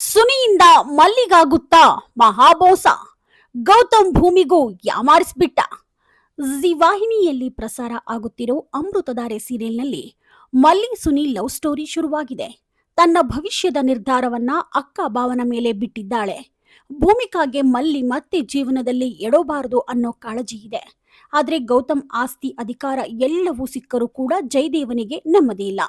ಸುನಿಯಿಂದ ಮಲ್ಲಿಗಾಗುತ್ತಾ ಮಹಾಬೋಸ. Gautam ಭೂಮಿಗೂ ಯಾಮಾರಿಸ್ಬಿಟ್ಟ. G ವಾಹಿನಿಯಲ್ಲಿ ಪ್ರಸಾರ ಆಗುತ್ತಿರೋ ಅಮೃತಧಾರೆ ಸೀರಿಯಲ್ನಲ್ಲಿ ಮಲ್ಲಿ ಸುನಿ ಲವ್ ಸ್ಟೋರಿ ಶುರುವಾಗಿದೆ. ತನ್ನ ಭವಿಷ್ಯದ ನಿರ್ಧಾರವನ್ನ ಅಕ್ಕ ಭಾವನ ಮೇಲೆ ಬಿಟ್ಟಿದ್ದಾಳೆ. ಭೂಮಿಕಾಗೆ ಮಲ್ಲಿ ಮತ್ತೆ ಜೀವನದಲ್ಲಿ ಎಡೋಬಾರದು ಅನ್ನೋ ಕಾಳಜಿ ಇದೆ. ಆದರೆ ಗೌತಮ್ ಆಸ್ತಿ ಅಧಿಕಾರ ಎಲ್ಲವೂ ಸಿಕ್ಕರೂ ಕೂಡ ಜಯದೇವನಿಗೆ ನೆಮ್ಮದಿ ಇಲ್ಲ.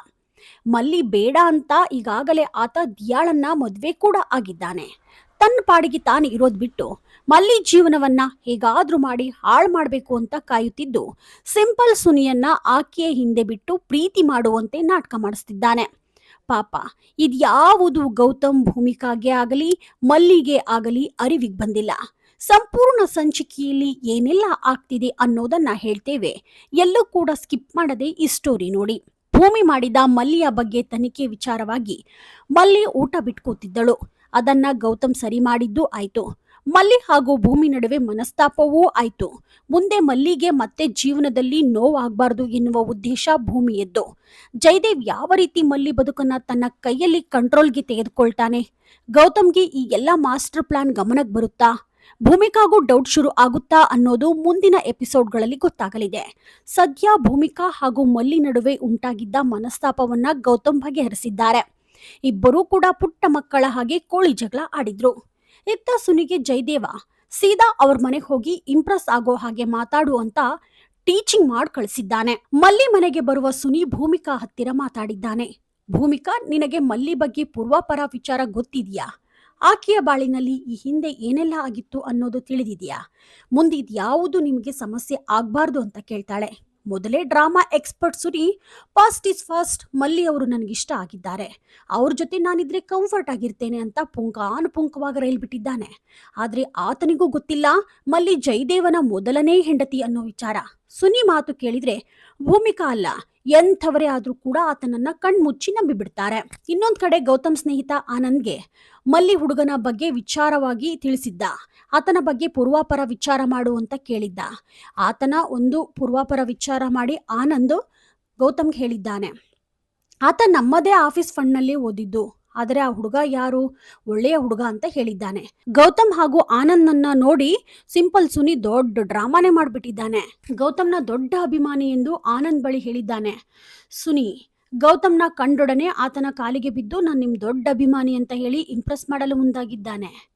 ಮಲ್ಲಿ ಬೇಡ ಅಂತ ಈಗಾಗಲೇ ಆತ ದಿಯಾಳನ್ನ ಮದುವೆ ಕೂಡ ಆಗಿದ್ದಾನೆ. ತನ್ನ ಪಾಡಿಗೆ ತಾನು ಇರೋದ್ ಬಿಟ್ಟು ಮಲ್ಲಿ ಜೀವನವನ್ನ ಹೇಗಾದ್ರೂ ಮಾಡಿ ಹಾಳು ಮಾಡಬೇಕು ಅಂತ ಕಾಯುತ್ತಿದ್ದು ಸಿಂಪಲ್ ಸುನಿಯನ್ನ ಆಕೆಯ ಹಿಂದೆ ಬಿಟ್ಟು ಪ್ರೀತಿ ಮಾಡುವಂತೆ ನಾಟಕ ಮಾಡಿಸ್ತಿದ್ದಾನೆ. ಪಾಪ, ಇದ್ಯಾವುದು ಗೌತಮ್ ಭೂಮಿಕಾಗೆ ಆಗಲಿ, ಮಲ್ಲಿಗೆ ಆಗಲಿ ಅರಿವಿಗೆ ಬಂದಿಲ್ಲ. ಸಂಪೂರ್ಣ ಸಂಚಿಕೆಯಲ್ಲಿ ಏನೆಲ್ಲ ಆಗ್ತಿದೆ ಅನ್ನೋದನ್ನ ಹೇಳ್ತೇವೆ. ಎಲ್ಲೂ ಕೂಡ ಸ್ಕಿಪ್ ಮಾಡದೆ ಈ ಸ್ಟೋರಿ ನೋಡಿ. ಭೂಮಿ ಮಾಡಿದ ಮಲ್ಲಿಯ ಬಗ್ಗೆ ತನಿಖೆ ವಿಚಾರವಾಗಿ ಮಲ್ಲಿ ಊಟ ಬಿಟ್ಕೋತಿದ್ದಳು. ಅದನ್ನ ಗೌತಮ್ ಸರಿ ಮಾಡಿದ್ದು ಆಯ್ತು. ಮಲ್ಲಿ ಹಾಗೂ ಭೂಮಿ ನಡುವೆ ಮನಸ್ತಾಪವೂ ಆಯ್ತು. ಮುಂದೆ ಮಲ್ಲಿಗೆ ಮತ್ತೆ ಜೀವನದಲ್ಲಿ ನೋವಾಗಬಾರದು ಎನ್ನುವ ಉದ್ದೇಶ ಭೂಮಿಯದ್ದು. ಜಯದೇವ್ ಯಾವ ರೀತಿ ಮಲ್ಲಿ ಬದುಕನ್ನ ತನ್ನ ಕೈಯಲ್ಲಿ ಕಂಟ್ರೋಲ್ಗೆ ತೆಗೆದುಕೊಳ್ತಾನೆ? ಗೌತಮ್ಗೆ ಈ ಎಲ್ಲ ಮಾಸ್ಟರ್ ಪ್ಲಾನ್ ಗಮನಕ್ಕೆ ಬರುತ್ತಾ? ಭೂಮಿಕಾಗೂ ಡೌಟ್ ಶುರು ಆಗುತ್ತಾ ಅನ್ನೋದು ಮುಂದಿನ ಎಪಿಸೋಡ್ಗಳಲ್ಲಿ ಗೊತ್ತಾಗಲಿದೆ. ಸದ್ಯ ಭೂಮಿಕಾ ಹಾಗೂ ಮಲ್ಲಿ ನಡುವೆ ಉಂಟಾಗಿದ್ದ ಮನಸ್ತಾಪವನ್ನ ಗೌತಮ್ ಬಗೆಹರಿಸಿದ್ದಾರೆ. ಇಬ್ಬರೂ ಕೂಡ ಪುಟ್ಟ ಮಕ್ಕಳ ಹಾಗೆ ಕೋಳಿ ಜಗಳ ಆಡಿದ್ರು. ಇತ್ತ ಸುನಿಗೆ ಜಯದೇವ, ಸೀದಾ ಅವ್ರ ಮನೆಗೆ ಹೋಗಿ ಇಂಪ್ರೆಸ್ ಆಗೋ ಹಾಗೆ ಮಾತಾಡು ಅಂತ ಟೀಚಿಂಗ್ ಮಾಡಿ ಕಳಿಸಿದ್ದಾನೆ. ಮಲ್ಲಿ ಮನೆಗೆ ಬರುವ ಸುನಿ ಭೂಮಿಕಾ ಹತ್ತಿರ ಮಾತಾಡಿದ್ದಾನೆ. ಭೂಮಿಕಾ, ನಿನಗೆ ಮಲ್ಲಿ ಬಗ್ಗೆ ಪೂರ್ವಾಪರ ವಿಚಾರ ಗೊತ್ತಿದೆಯಾ? ಆಕೆಯ ಬಾಳಿನಲ್ಲಿ ಈ ಹಿಂದೆ ಏನೆಲ್ಲ ಆಗಿತ್ತು ಅನ್ನೋದು ತಿಳಿದಿದೆಯಾ? ಮುಂದೆ ಇದ್ಯಾವುದು ನಿಮಗೆ ಸಮಸ್ಯೆ ಆಗಬಾರ್ದು ಅಂತ ಕೇಳ್ತಾಳೆ. ಮೊದಲೇ ಡ್ರಾಮಾ ಎಕ್ಸ್ಪರ್ಟ್ ಸುರಿ ಫಾಸ್ಟ್ ಇಸ್ ಫಸ್ಟ್ ಮಲ್ಲಿ ಅವರು ನನಗಿಷ್ಟ ಆಗಿದ್ದಾರೆ. ಅವ್ರ ಜೊತೆ ನಾನಿದ್ರೆ ಕಂಫರ್ಟ್ ಆಗಿರ್ತೇನೆ ಅಂತ ಪುಂಕಾನುಪುಂಕವಾಗಿ ರೈಲ್ಬಿಟ್ಟಿದ್ದಾನೆ ಆದ್ರೆ ಆತನಿಗೂ ಗೊತ್ತಿಲ್ಲ, ಮಲ್ಲಿ ಜಯದೇವನ ಮೊದಲನೇ ಹೆಂಡತಿ ಅನ್ನೋ ವಿಚಾರ. ಸುನಿ ಮಾತು ಕೇಳಿದ್ರೆ, ಭೂಮಿಕಾ ಅಲ್ಲ, ಎಂಥವರೇ ಆದ್ರೂ ಕೂಡ ಆತನನ್ನ ಕಣ್ಮುಚ್ಚಿ ನಂಬಿಬಿಡ್ತಾರೆ. ಇನ್ನೊಂದು ಕಡೆ ಗೌತಮ್ ಸ್ನೇಹಿತ ಆನಂದ್ಗೆ, ಮಲ್ಲಿ ಹುಡುಗನ ಬಗ್ಗೆ ವಿಚಾರವಾಗಿ ತಿಳಿಸಿದ್ದ, ಆತನ ಬಗ್ಗೆ ಪೂರ್ವಾಪರ ವಿಚಾರ ಮಾಡು ಅಂತ ಕೇಳಿದ್ದ. ಆತನ ಒಂದು ಪೂರ್ವಾಪರ ವಿಚಾರ ಮಾಡಿ ಆನಂದ್ ಗೌತಮ್ಗೆ ಹೇಳಿದ್ದಾನೆ. ಆತ ನಮ್ಮದೇ ಆಫೀಸ್ ಫಂಡ್ನಲ್ಲಿ ಓದಿದ್ದು. ಆದರೆ ಆ ಹುಡುಗ ಯಾರು? ಒಳ್ಳೆಯ ಹುಡುಗ ಅಂತ ಹೇಳಿದ್ದಾನೆ. ಗೌತಮ್ ಹಾಗೂ ಆನಂದನ್ನ ನೋಡಿ ಸಿಂಪಲ್ ಸುನಿ ದೊಡ್ಡ ಡ್ರಾಮಾನೇ ಮಾಡಿಬಿಟ್ಟಿದ್ದಾನೆ. ಗೌತಮ್ನ ದೊಡ್ಡ ಅಭಿಮಾನಿ ಎಂದು ಆನಂದ್ ಬಳಿ ಹೇಳಿದ್ದಾನೆ. ಸುನಿ, ಗೌತಮ್ನ ಕಂಡೊಡನೆ ಆತನ ಕಾಲಿಗೆ ಬಿದ್ದು ನಾನು ನಿಮ್ಮ ದೊಡ್ಡ ಅಭಿಮಾನಿ ಅಂತ ಹೇಳಿ ಇಂಪ್ರೆಸ್ ಮಾಡಲು ಮುಂದಾಗಿದ್ದಾನೆ.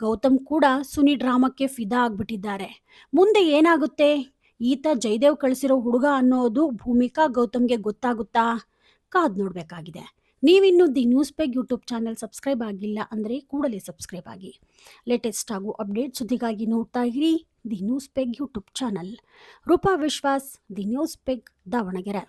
ಗೌತಮ್ ಕೂಡ ಸುನಿ ಡ್ರಾಮಕ್ಕೆ ಫಿದಾ ಆಗ್ಬಿಟ್ಟಿದ್ದಾರೆ. ಮುಂದೆ ಏನಾಗುತ್ತೆ? ಈತ ಜಯದೇವ್ ಕಳಿಸಿರೋ ಹುಡುಗ ಅನ್ನೋದು ಭೂಮಿಕಾ ಗೌತಮ್ಗೆ ಗೊತ್ತಾಗುತ್ತಾ? ಕಾದ್ ನೋಡ್ಬೇಕಾಗಿದೆ. ನೀವಿನ್ನೂ the news peg YouTube channel subscribe ಆಗಿಲ್ಲ ಅಂದರೆ ಕೂಡಲೇ ಸಬ್ಸ್ಕ್ರೈಬ್ ಆಗಿ. ಲೇಟೆಸ್ಟ್ ಹಾಗೂ ಅಪ್ಡೇಟ್ ಸುದ್ದಿಗಾಗಿ ನೋಡ್ತಾ ಇರಿ the news peg YouTube channel. Roopa Vishwas, the news peg Davanagere.